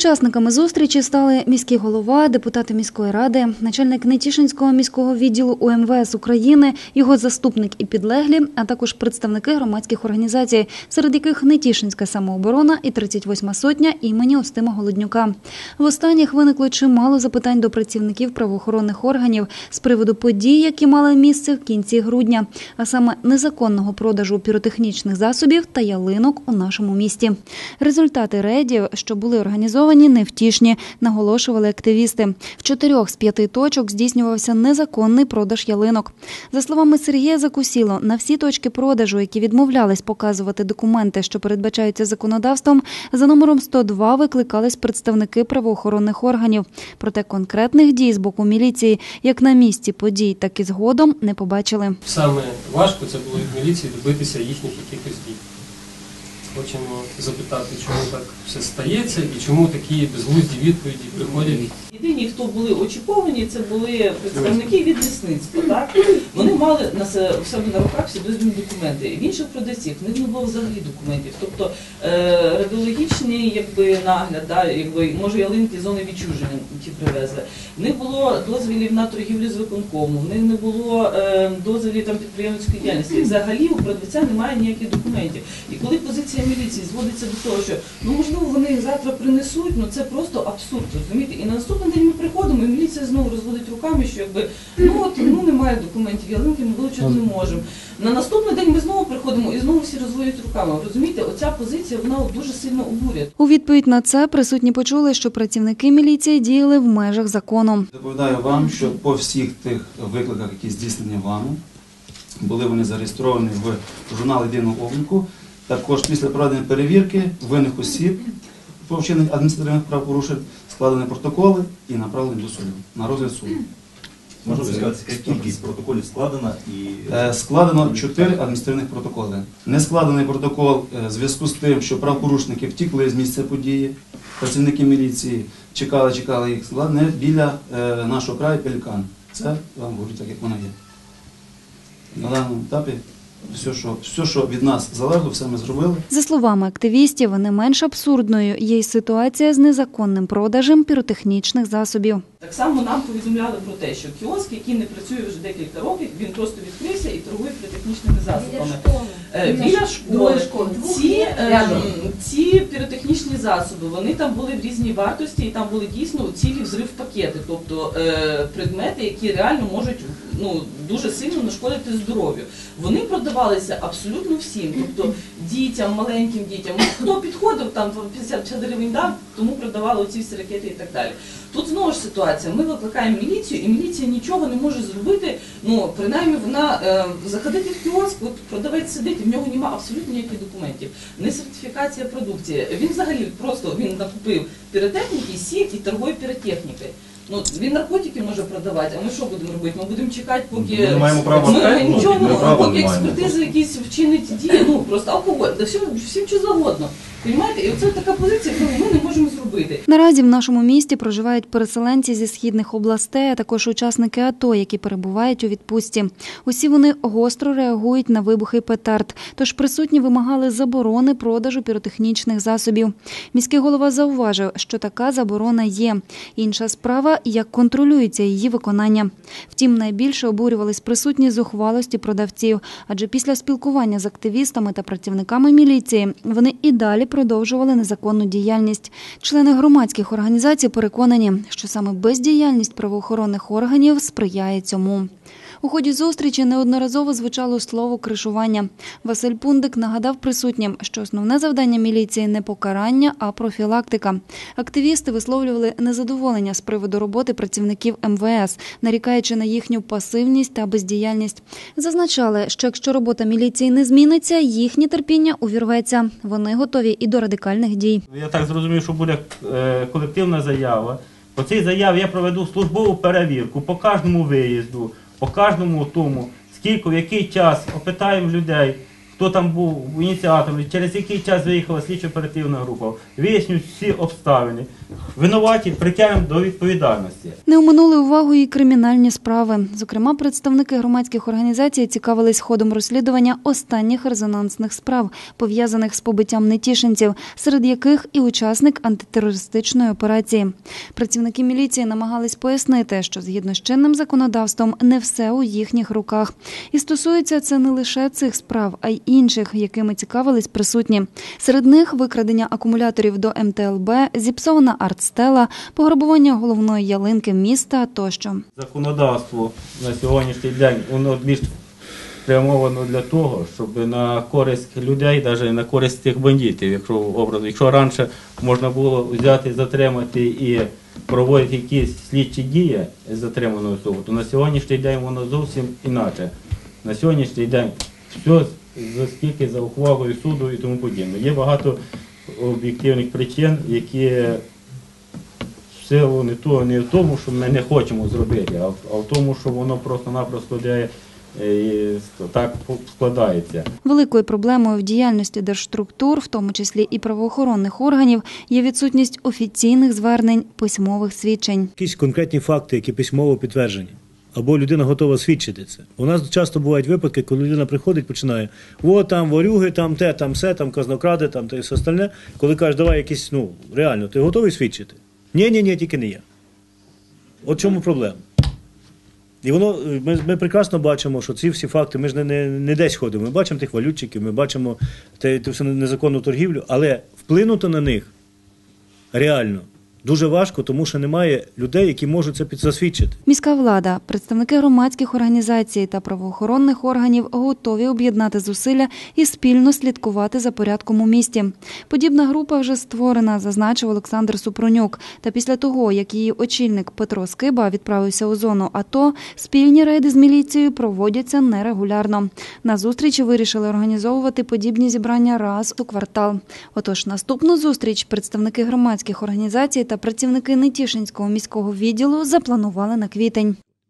Учасниками зустрічі стали міський голова, депутати міської ради, начальник Нетішинського міського відділу УМВС України, його заступник і підлеглі, а також представники громадських організацій, серед яких Нетішинська самооборона і 38 сотня імені Остима Голоднюка. В останніх виникло чимало запитань до працівників правоохоронних органів з приводу подій, які мали місце в кінці грудня, а саме незаконного продажу піротехнічних засобів та ялинок у нашому місті. Результати рейдів, що були організовані, невтішні, наголошували активісти. В чотирьох з п'яти точок здійснювався незаконний продаж ялинок. За словами Сергія Закусіло, на всі точки продажу, які відмовлялись показувати документи, що передбачаються законодавством, за номером 102 викликались представники правоохоронних органів. Проте конкретних дій з боку міліції, як на місці подій, так і згодом, не побачили. Саме важко це було від міліції добитися їхніх якихось дій. Хочемо запитати, чому так все стається і чому такі безглузді відповіді приходять. Єдині, хто були очіковані, це були представники від лісництва. Так? Мали на себе на руках всі дозвільні документи. В інших продавців в них не було взагалі документів. Тобто е, радіологічний якби, нагляд, да, якби, може ялинки зони відчуження ті привезли. В них було дозволів на торгівлю з виконкому, в них не було е, дозволів там, підприємницької діяльності. Взагалі у продавця немає ніяких документів. І коли позиція міліції зводиться до того, що ну можливо вони їх завтра принесуть, ну це просто абсурд, розумієте? І на наступний день ми приходимо, і міліція знову розводить руками, що якби ну от ну немає документів, ялинки ми вилучити не можемо. На наступний день ми знову приходимо і знову всі розводять руками. Розумієте, оця позиція вона дуже сильно обурює. У відповідь на це присутні почули, що працівники міліції діяли в межах закону. Доповідаю вам, що по всіх тих викликах, які здійснені вами, були вони зареєстровані в журнал єдиного обліку. Також після проведення перевірки винних осіб по вчиненню адміністративних правопорушень складені протоколи і направлені до суду на розгляд суду. Можна сказати, кількість протоколів складена і Е, Складено чотири адміністративних протоколи. Не складений протокол е, в зв'язку з тим, що правопорушники втікли з місця події, працівники міліції чекали, чекали їх складне біля е, нашого краю Пелікан. Це вам говорю так, як воно є. На даному етапі все, що, все, що від нас залежало, все ми зробили. За словами активістів, не менш абсурдною є й ситуація з незаконним продажем піротехнічних засобів. Так само нам повідомляли про те, що кіоск, який не працює вже декілька років, він просто відкрився і торгує піротехнічними засобами. Е, Біля школи ці, е, ці піротехнічні засоби вони там були в різній вартості, і там були дійсно цілі взрив пакети, тобто е, предмети, які реально можуть ну дуже сильно нашкодити здоров'ю. Вони продавалися абсолютно всім, тобто дітям, маленьким дітям. Ну, Хто підходив там 50 гривень дав, тому продавали оці всі ракети і так далі. Тут знову ж ситуація. Ми викликаємо міліцію, і міліція нічого не може зробити. Ну принаймні вона е, заходити в кіоск, от продавець сидить, і в нього немає абсолютно ніяких документів. Не сертифікація продукції. Він взагалі просто він накупив піротехніки, сів і торгує піротехнікою. Ну він наркотики може продавати. А ми що будемо робити? Ми будемо чекати, поки Ми маємо право ми, ну, нічого, ми поки експертизи експертиза якісь вчинить дії. Ну просто алкоголь, да всім, всім що завгодно. Понімаєте? І оце така позиція, яку ми не можемо зробити. Наразі в нашому місті проживають переселенці зі східних областей, а також учасники АТО, які перебувають у відпустці. Усі вони гостро реагують на вибухи петард, тож присутні вимагали заборони продажу піротехнічних засобів. Міський голова зауважив, що така заборона є. Інша справа, як контролюється її виконання. Втім, найбільше обурювались присутні зухвалості продавців, адже після спілкування з активістами та працівниками міліції вони і далі продовжували незаконну діяльність. Члени громадських організацій переконані, що саме бездіяльність правоохоронних органів сприяє цьому. У ході зустрічі неодноразово звучало слово кришування. Василь Пундик нагадав присутнім, що основне завдання міліції не покарання, а профілактика. Активісти висловлювали незадоволення з приводу роботи працівників МВС, нарікаючи на їхню пасивність та бездіяльність. Зазначали, що якщо робота міліції не зміниться, їхнє терпіння увірветься. Вони готові і до радикальних дій. Я так зрозумів, що буде е, колективна заява. По цій заяві я проведу службову перевірку по кожному виїзду, по кожному тому, скільки, в який час опитаємо людей, хто там був ініціатором, через який час виїхала слідчо-оперативна група, вияснюють всі обставини. Винуваті притягнемо до відповідальності. Не оминули увагу і кримінальні справи. Зокрема, представники громадських організацій цікавились ходом розслідування останніх резонансних справ, пов'язаних з побиттям нетішинців, серед яких і учасник антитерористичної операції. Працівники міліції намагались пояснити, що згідно з чинним законодавством не все у їхніх руках. І стосується це не лише цих справ, а й інших, якими цікавились присутні. Серед них викрадення акумуляторів до МТЛБ, зіпсована артстела, пограбування головної ялинки міста тощо. Законодавство на сьогоднішній день воно більш спрямовано для того, щоб на користь людей, навіть на користь тих бандитів, якщо образно, якщо раніше можна було взяти, затримати і проводити якісь слідчі дії з затриманою особою, то на сьогоднішній день воно зовсім інакше. На сьогоднішній день все за скільки за ухвалою суду і тому подібне. Є багато об'єктивних причин, які в силу не то не в тому, що ми не хочемо зробити, а в, а в тому, що воно просто-напросто де, е, так складається. Великою проблемою в діяльності держструктур, в тому числі і правоохоронних органів, є відсутність офіційних звернень письмових свідчень. якісь конкретні факти, які письмово підтверджені. Або людина готова свідчити це. У нас часто бувають випадки, коли людина приходить, починає: о, там ворюги, там те, там все, там казнокради, там те і все остальне. Коли кажеш, давай якісь, ну реально, ти готовий свідчити? Ні, ні, ні, тільки не я. От чому проблема? І воно, ми, ми прекрасно бачимо, що ці всі факти, ми ж не, не, не десь ходимо. Ми бачимо тих валютчиків, ми бачимо те, те всю незаконну торгівлю, але вплинути на них реально дуже важко, тому що немає людей, які можуть це підзасвідчити. Міська влада, представники громадських організацій та правоохоронних органів готові об'єднати зусилля і спільно слідкувати за порядком у місті. Подібна група вже створена, зазначив Олександр Супронюк. Та після того, як її очільник Петро Скиба відправився у зону АТО, спільні рейди з міліцією проводяться нерегулярно. На зустрічі вирішили організовувати подібні зібрання раз у квартал. Отож, наступну зустріч представники громадських організацій та працівники Нетішинського міського відділу запланували на квітень.